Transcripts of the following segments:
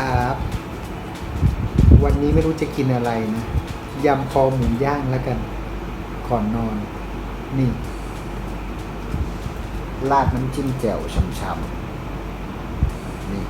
ครับ วันนี้ไม่รู้จะกินอะไรนะยำคอหมูย่างแล้วกัน ก่อนนอน นี่ ราดน้ำจิ้มแจ่วช่ำๆนี่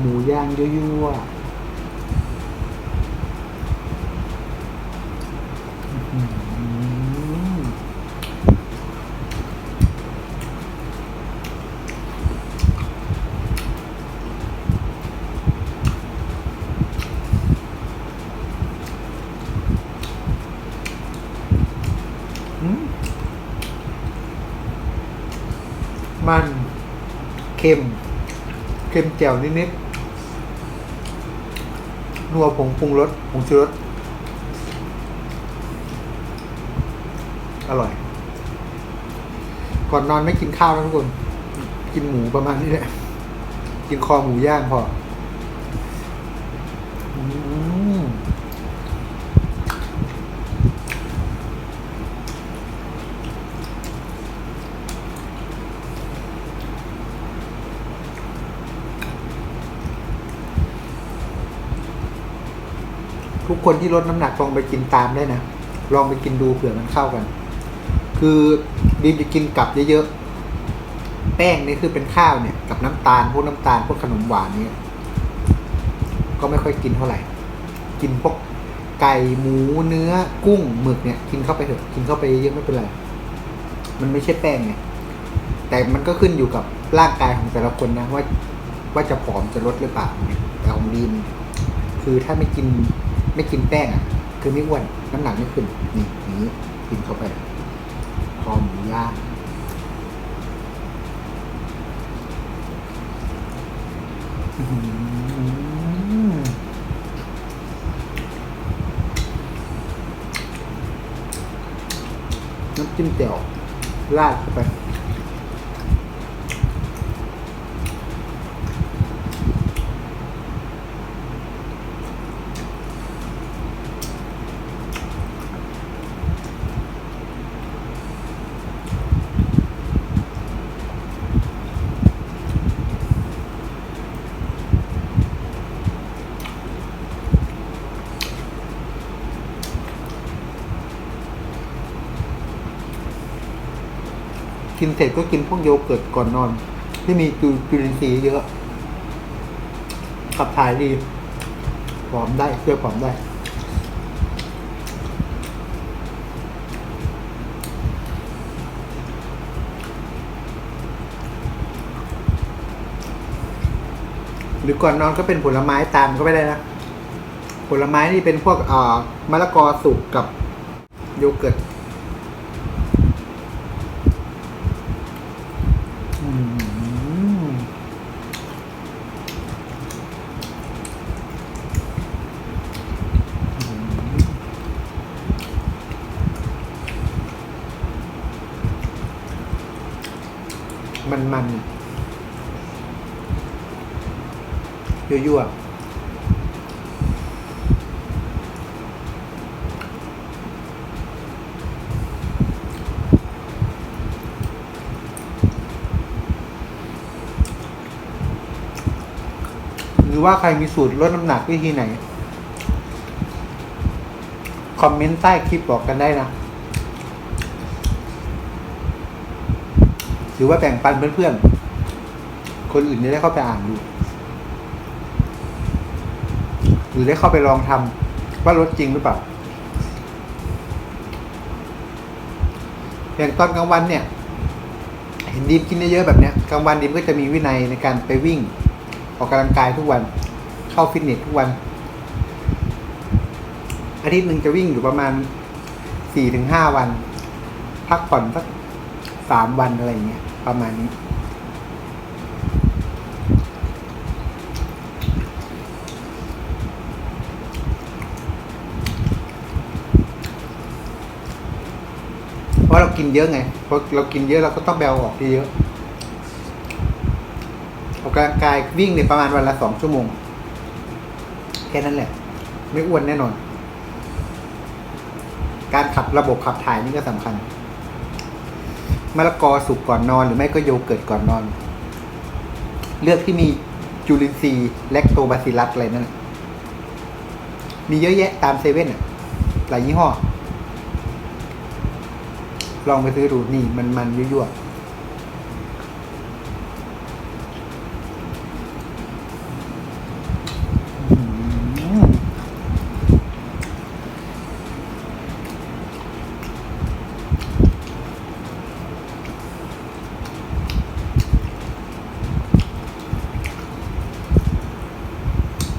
หมูย่างยั่วๆอื้อหืออืมมัน เค็ม เค็มแจ่วนิดๆ นัวผงปรุงรสผงชูรสอร่อย ก่อนนอนไม่กินข้าวนะทุกคน กินหมูประมาณนี้แหละ กินคอหมูย่างพอม ทุกคนที่ลดน้ำหนักลองไปกินตามได้นะลองไปกินดูเผื่อมันเข้ากัน คือดีมจะกินกับเยอะๆแป้งนี่คือเป็นข้าวเนี่ย กับน้ำตาลพวกน้ำตาลพวกขนมหวานเนี่ยก็ไม่ค่อยกินเท่าไหร่ กินพวกไก่หมูเนื้อกุ้งหมึกเนี่ย กินเข้าไปเถอะกินเข้าไปเยอะไม่เป็นไรมันไม่ใช่แป้งไงแต่มันก็ขึ้นอยู่กับร่างกายของแต่ละคนนะว่าว่าจะผอมจะลดหรือเปล่าเนี่ยแต่ของดีมคือถ้าไม่กิน ไม่กินแป้งอะ คือไม่อ้วน น้ำหนักไม่ขึ้น นี่อย่างนี้กินเข้าไปคอหมูย่างน้ำจิ้มแจ่วราดเข้าไป กินเสร็จก็กินพวกโยเกิร์ตก่อนนอน ที่มีจุจลินทรีย์เยอะขับถ่ายดีผอมได้ช่วยผอมได้ หรือก่อนนอนก็เป็นผลไม้ตามก็ไม่ได้นะ ผลไม้นี่เป็นพวกอ่อมะละกอสุกกับโยเกิร์ต มันมันๆยั่วหรือว่าใครมีสูตรลดน้ำหนักวิธีไหน คอมเมนต์ใต้คลิปบอกกันได้นะ หรือว่าแบ่งปันเพื่อนๆ คนอื่นจะได้เข้าไปอ่านดู หรือได้เข้าไปลองทำว่าลดจริงหรือเปล่า อย่างตอนกลางวันเนี่ย เห็นดีมกินเยอะๆแบบเนี้ยกลางวันดีมก็จะมีวินัยในการไปวิ่ง ออกกำลังกายทุกวัน เข้าฟิตเนสทุกวัน อาทิตย์หนึ่งจะวิ่งอยู่ประมาณสี่ถึงห้าวัน พักผ่อนสักสามวันอะไรเงี้ย ประมาณนี้ เพราะเรากินเยอะไงเพราะเรากินเยอะเราก็ต้องแบลออกเยอะออกกำลังกายวิ่งเนี่ยประมาณวันละสองชั่วโมง แค่นั้นแหละ ไม่อ้วนแน่นอน การขับระบบขับถ่ายนี่ก็สำคัญ มะละกอสุกก่อนนอน หรือไม่ก็โยเกิร์ตก่อนนอน เลือกที่มีจุลินทรีย์แลคโตบาซิลัสอะไรนั่นน่ะมีเยอะแยะตามเซเว่นอะ หลายยี่ห้อ ลองไปซื้อดูนี่มันมันยั่วๆ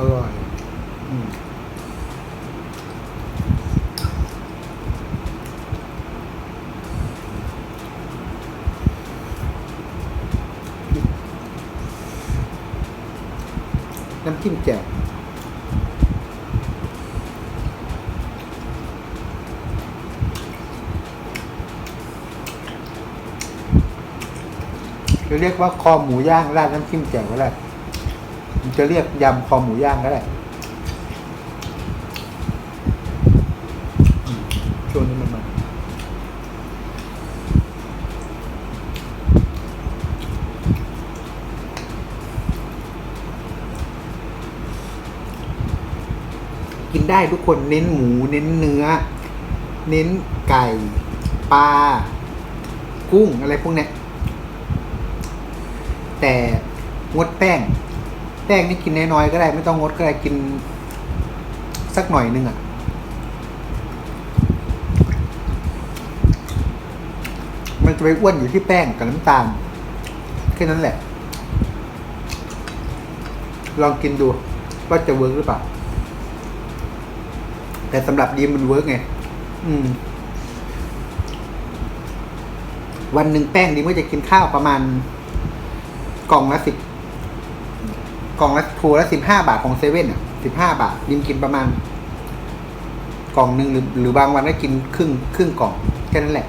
อร่อยอืมน้ำจิ้มแจ่วจะเรียกว่าคอหมูย่างราดน้ำจิ้มแจ่วก็ได้มัน จะเรียกยำคอหมูย่างก็ได้ช่วงนี้มันมากินได้ทุกคนเน้นหมูเน้นเนื้อ เน้นไก่ปลากุ้งอะไรพวกเนี้ยแต่งดแป้ง แป้งนี่กินน้อยๆก็ได้ ไม่ต้องงดก็ได้กิน สักหน่อยนึงอะ่ะมันจะไปอ้วนอยู่ที่แป้งกับน้ำตาลแค่นั้นแหละ ลองกินดูว่าจะเวิร์กหรือเปล่า แต่สำหรับดีมมันเวิร์กไง อืม วันหนึ่งแป้งดีมก็จะกินข้าวประมาณกล่องละสิบ กล่องละถูละสิบห้าบาทของเซเว่นอะสิบห้าบาทดิมกินประมาณ กล่องหนึ่งหรือหรือบางวันก็กินครึ่งครึ่งกล่องแค่นั้นแหละ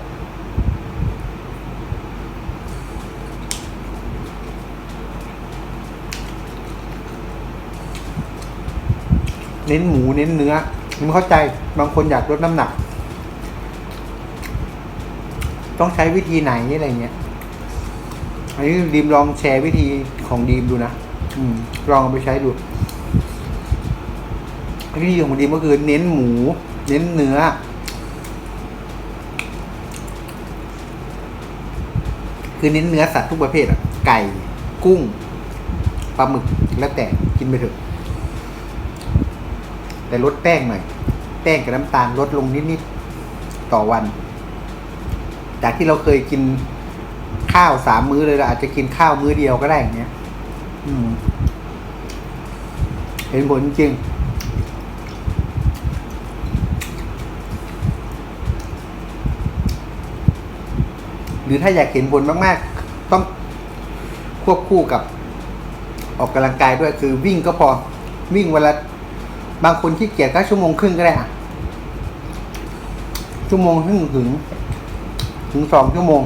เน้นหมูเน้นเนื้อผมเข้าใจบางคนอยากลดน้ำหนัก ต้องใช้วิธีไหนอะไรเงี้ยอันนี้ดีมลองแชร์วิธีของดีมดูนะ อืมลองเอาไปใช้ดูวิธีของมันดีก็คือเน้นหมู เน้นเนื้อ คือเน้นเนื้อสัตว์ทุกประเภทอะไก่ กุ้ง ปลาหมึก แล้วแต่กินไปเถอะ แต่ลดแป้งหน่อย แป้งกับน้ำตาลลดลงนิดๆ ต่อวัน จากที่เราเคยกินข้าวสามมื้อเลยเราอาจจะกินข้าวมื้อเดียวก็ได้อย่างเงี้ย เห็นผลจริง หรือถ้าอยากเห็นผลมาก ๆ ต้องควบคู่กับ ออกกำลังกายด้วยคือวิ่งก็พอวิ่งวันละบางคนที่เกียจก็ชั่วโมงครึ่งก็ได้อะชั่วโมงครึ่งถึง ถึงสองชั่วโมง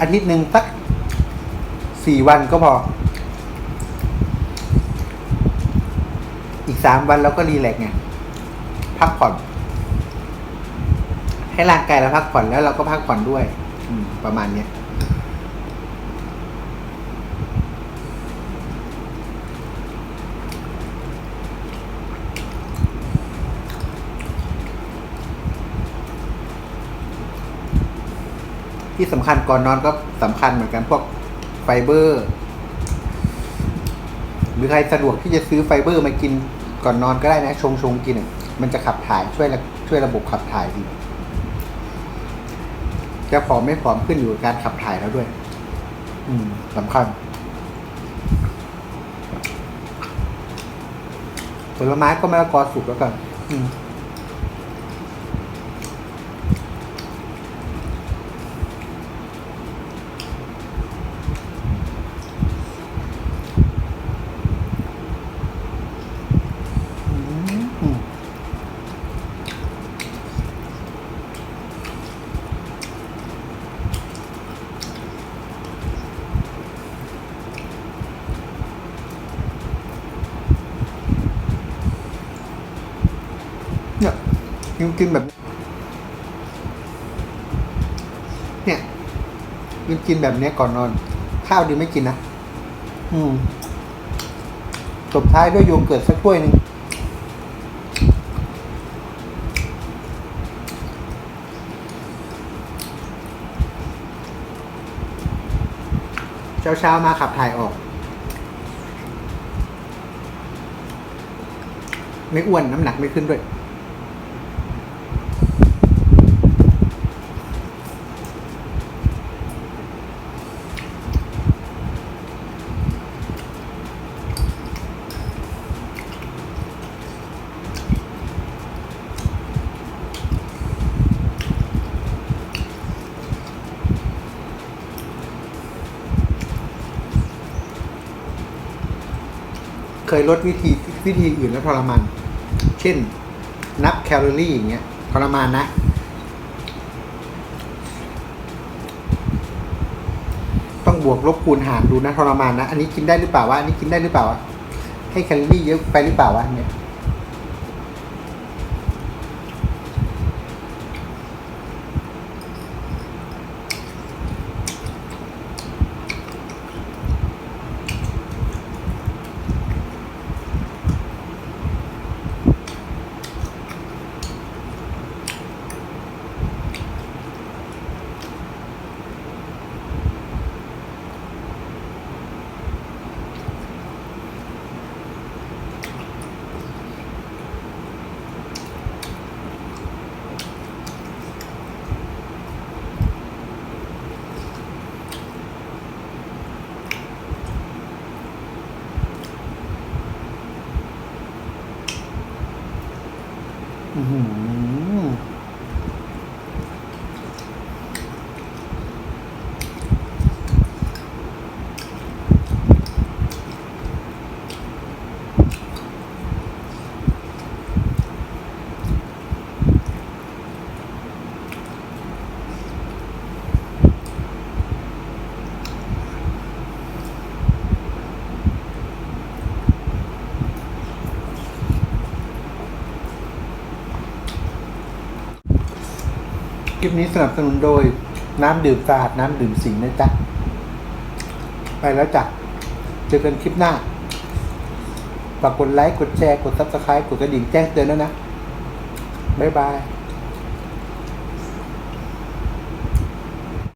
อาทิตย์หนึ่งสัก สี่วันก็พอ อีกสามวันเราก็รีแลกซ์ไงพักผ่อน ให้ร่างกายเราพักผ่อนแล้วเราก็พักผ่อนด้วยอืประมาณเนี้ยที่สำคัญก่อนนอนก็สำคัญเหมือนกันพวก ไฟเบอร์ หรือใครสะดวกที่จะซื้อไฟเบอร์มากินก่อนนอนก็ได้นะ ชงชงๆกิน มันจะขับถ่ายช่วยช่วยระบบขับถ่ายดี จะผอมไม่ผอมขึ้นอยู่กับการขับถ่ายแล้วด้วย อืมสำคัญผลไม้ก็มะละกอสุกแล้วกันอืม กินกินแบบ เนี่ยกินกินแบบเนี้ยก่อนนอน ข้าวดีไม่กินนะอืมตบท้ายด้วยโยเกิร์ตสักถ้วยหนึ่งเช้าเช้าๆมาขับถ่ายออก ไม่อ้วนน้ำหนักไม่ขึ้นด้วย เคยลดวิธีวิธีอื่นแล้วทรมานเช่น นับแคลอรี่อย่างเงี้ยทรมานนะ ต้องบวกลบคูณหารดูนะทรมานนะ อันนี้กินได้หรือเปล่าวะอันนี้กินได้หรือเปล่าวะให้แคลอรี่เยอะไปหรือเปล่าวะเนี่ย อือหือค ลิปนี้สนับสนุนโดย น้ำดื่มสะอาดน้ำดื่มสิงนะจ๊ะ ไปแล้วจ้ะ เจอกันคลิปหน้า ฝากกดไลค์ กดแชร์ กดซับสไครต์กดกระดิ่งแจ้งเตือนแล้วนะ บ๊ายบาย